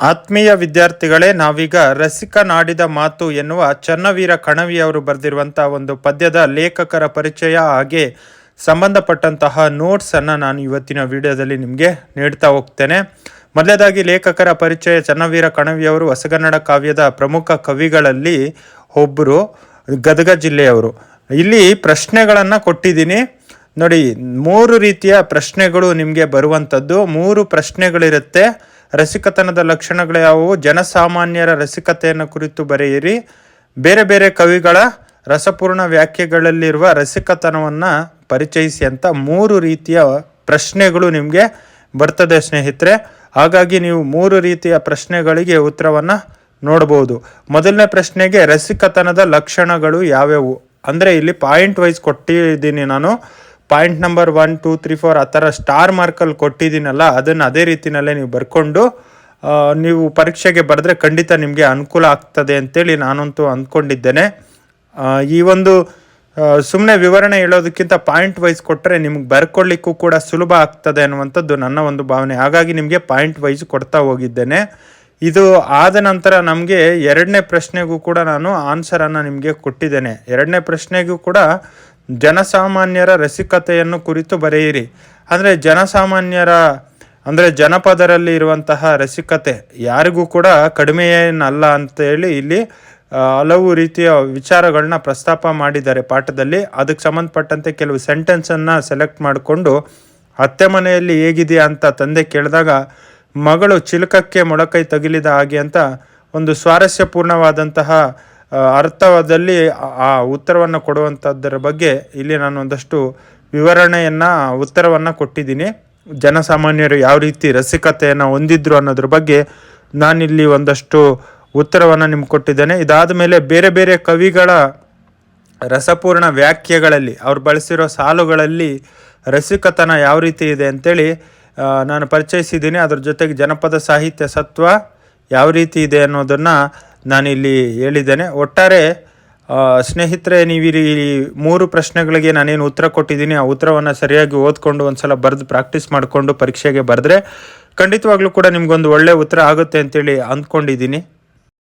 ಆತ್ಮೀಯ ವಿದ್ಯಾರ್ಥಿಗಳೇ, ನಾವೀಗ ರಸಿಕ ನಾಡಿದ ಮಾತು ಎನ್ನುವ ಚನ್ನವೀರ ಕಣವಿಯವರು ಬರೆದಿರುವಂತಹ ಒಂದು ಪದ್ಯದ ಲೇಖಕರ ಪರಿಚಯ ಹಾಗೆ ಸಂಬಂಧಪಟ್ಟಂತಹ ನೋಟ್ಸನ್ನು ನಾನು ಇವತ್ತಿನ ವಿಡಿಯೋದಲ್ಲಿ ನಿಮಗೆ ನೀಡ್ತಾ ಹೋಗ್ತೇನೆ. ಮೊದಲೇದಾಗಿ ಲೇಖಕರ ಪರಿಚಯ, ಚನ್ನವೀರ ಕಣವಿಯವರು ಹೊಸಗನ್ನಡ ಕಾವ್ಯದ ಪ್ರಮುಖ ಕವಿಗಳಲ್ಲಿ ಒಬ್ಬರು ಗದಗ ಜಿಲ್ಲೆಯವರು. ಇಲ್ಲಿ ಪ್ರಶ್ನೆಗಳನ್ನು ಕೊಟ್ಟಿದ್ದೀನಿ. ನೋಡಿ, ಮೂರು ರೀತಿಯ ಪ್ರಶ್ನೆಗಳು ನಿಮಗೆ ಬರುವಂಥದ್ದು ಮೂರು ಪ್ರಶ್ನೆಗಳಿರುತ್ತೆ. ರಸಿಕತನದ ಲಕ್ಷಣಗಳು ಯಾವುವು? ಜನಸಾಮಾನ್ಯರ ರಸಿಕತೆಯನ್ನು ಕುರಿತು ಬರೆಯಿರಿ. ಬೇರೆ ಬೇರೆ ಕವಿಗಳ ರಸಪೂರ್ಣ ವ್ಯಾಖ್ಯೆಗಳಲ್ಲಿರುವ ರಸಿಕತನವನ್ನು ಪರಿಚಯಿಸಿ ಅಂತ ಮೂರು ರೀತಿಯ ಪ್ರಶ್ನೆಗಳು ನಿಮಗೆ ಬರ್ತದೆ ಸ್ನೇಹಿತರೆ. ಹಾಗಾಗಿ ನೀವು ಮೂರು ರೀತಿಯ ಪ್ರಶ್ನೆಗಳಿಗೆ ಉತ್ತರವನ್ನು ನೋಡ್ಬೋದು. ಮೊದಲನೇ ಪ್ರಶ್ನೆಗೆ ರಸಿಕತನದ ಲಕ್ಷಣಗಳು ಯಾವ್ಯಾವು? ಅಂದರೆ ಇಲ್ಲಿ ಪಾಯಿಂಟ್ ವೈಸ್ ಕೊಟ್ಟಿದ್ದೀನಿ ನಾನು. Point number one two three four ಆ ಥರ ಸ್ಟಾರ್ ಮಾರ್ಕಲ್ಲಿ ಕೊಟ್ಟಿದ್ದೀನಲ್ಲ, ಅದನ್ನು ಅದೇ ರೀತಿಯಲ್ಲೇ ನೀವು ಬರ್ಕೊಂಡು ನೀವು ಪರೀಕ್ಷೆಗೆ ಬರೆದ್ರೆ ಖಂಡಿತ ನಿಮಗೆ ಅನುಕೂಲ ಆಗ್ತದೆ ಅಂತೇಳಿ ನಾನಂತೂ ಅಂದ್ಕೊಂಡಿದ್ದೇನೆ. ಈ ಒಂದು ಸುಮ್ಮನೆ ವಿವರಣೆ ಹೇಳೋದಕ್ಕಿಂತ ಪಾಯಿಂಟ್ ವೈಸ್ ಕೊಟ್ಟರೆ ನಿಮ್ಗೆ ಬರ್ಕೊಳ್ಳಿಕ್ಕೂ ಕೂಡ ಸುಲಭ ಆಗ್ತದೆ ಅನ್ನುವಂಥದ್ದು ನನ್ನ ಒಂದು ಭಾವನೆ. ಹಾಗಾಗಿ ನಿಮಗೆ ಪಾಯಿಂಟ್ ವೈಸ್ ಕೊಡ್ತಾ ಹೋಗಿದ್ದೇನೆ. ಇದು ಆದ ನಂತರ ನಮಗೆ ಎರಡನೇ ಪ್ರಶ್ನೆಗೂ ಕೂಡ ನಾನು ಆನ್ಸರನ್ನು ನಿಮಗೆ ಕೊಟ್ಟಿದ್ದೇನೆ. ಎರಡನೇ ಪ್ರಶ್ನೆಗೂ ಕೂಡ ಜನಸಾಮಾನ್ಯರ ರಸಿಕತೆಯನ್ನು ಕುರಿತು ಬರೆಯಿರಿ. ಅಂದರೆ ಜನಸಾಮಾನ್ಯರ ಅಂದರೆ ಜನಪದರಲ್ಲಿ ಇರುವಂತಹ ರಸಿಕತೆ ಯಾರಿಗೂ ಕೂಡ ಕಡಿಮೆಯೇನಲ್ಲ ಅಂತೇಳಿ ಇಲ್ಲಿ ಆ, ಹಲವು ರೀತಿಯ ವಿಚಾರಗಳನ್ನ ಪ್ರಸ್ತಾಪ ಮಾಡಿದ್ದಾರೆ ಪಾಠದಲ್ಲಿ. ಅದಕ್ಕೆ ಸಂಬಂಧಪಟ್ಟಂತೆ ಕೆಲವು ಸೆಂಟೆನ್ಸನ್ನು ಸೆಲೆಕ್ಟ್ ಮಾಡಿಕೊಂಡು ಅತ್ತೆ ಮನೆಯಲ್ಲಿ ಹೇಗಿದೆಯಾ ಅಂತ ತಂದೆ ಕೇಳಿದಾಗ ಮಗಳು ಚಿಲಕಕ್ಕೆ ಮೊಳಕೈ ತಗಿಲಿದ ಹಾಗೆ ಅಂತ ಒಂದು ಸ್ವಾರಸ್ಯಪೂರ್ಣವಾದಂತಹ ಅರ್ಥದಲ್ಲಿ ಆ- ಉತ್ತರವನ್ನು ಕೊಡುವಂಥದ್ದರ ಬಗ್ಗೆ ಇಲ್ಲಿ ನಾನು ಒಂದಷ್ಟು ವಿವರಣೆಯನ್ನು, ಉತ್ತರವನ್ನು ಕೊಟ್ಟಿದ್ದೀನಿ. ಜನಸಾಮಾನ್ಯರು ಯಾವ ರೀತಿ ರಸಿಕತೆಯನ್ನು ಹೊಂದಿದ್ರು ಅನ್ನೋದ್ರ ಬಗ್ಗೆ ನಾನಿಲ್ಲಿ ಒಂದಷ್ಟು ಉತ್ತರವನ್ನು ನಿಮ್ಗೆ ಕೊಟ್ಟಿದ್ದೇನೆ. ಇದಾದ ಮೇಲೆ ಬೇರೆ ಬೇರೆ ಕವಿಗಳ ರಸಪೂರ್ಣ ವ್ಯಾಖ್ಯೆಗಳಲ್ಲಿ, ಅವ್ರು ಬಳಸಿರೋ ಸಾಲುಗಳಲ್ಲಿ ರಸಿಕತನ ಯಾವ ರೀತಿ ಇದೆ ಅಂತೇಳಿ ನಾನು ಪರಿಚಯಿಸಿದ್ದೀನಿ. ಅದ್ರ ಜೊತೆಗೆ ಜನಪದ ಸಾಹಿತ್ಯ ಸತ್ವ ಯಾವ ರೀತಿ ಇದೆ ಅನ್ನೋದನ್ನು ನಾನಿಲ್ಲಿ ಹೇಳಿದ್ದೇನೆ. ಒಟ್ಟಾರೆ ಸ್ನೇಹಿತರೆ ನೀವು ಈ ಮೂರು ಪ್ರಶ್ನೆಗಳಿಗೆ ನಾನೇನು ಉತ್ತರ ಕೊಟ್ಟಿದ್ದೀನಿ, ಆ ಉತ್ತರವನ್ನು ಸರಿಯಾಗಿ ಓದ್ಕೊಂಡು ಒಂದ್ಸಲ ಬರೆದು ಪ್ರಾಕ್ಟೀಸ್ ಮಾಡಿಕೊಂಡು ಪರೀಕ್ಷೆಗೆ ಬರೆದ್ರೆ ಖಂಡಿತವಾಗ್ಲೂ ಕೂಡ ನಿಮ್ಗೊಂದು ಒಳ್ಳೆಯ ಉತ್ತರ ಆಗುತ್ತೆ ಅಂತೇಳಿ ಅಂದ್ಕೊಂಡಿದ್ದೀನಿ.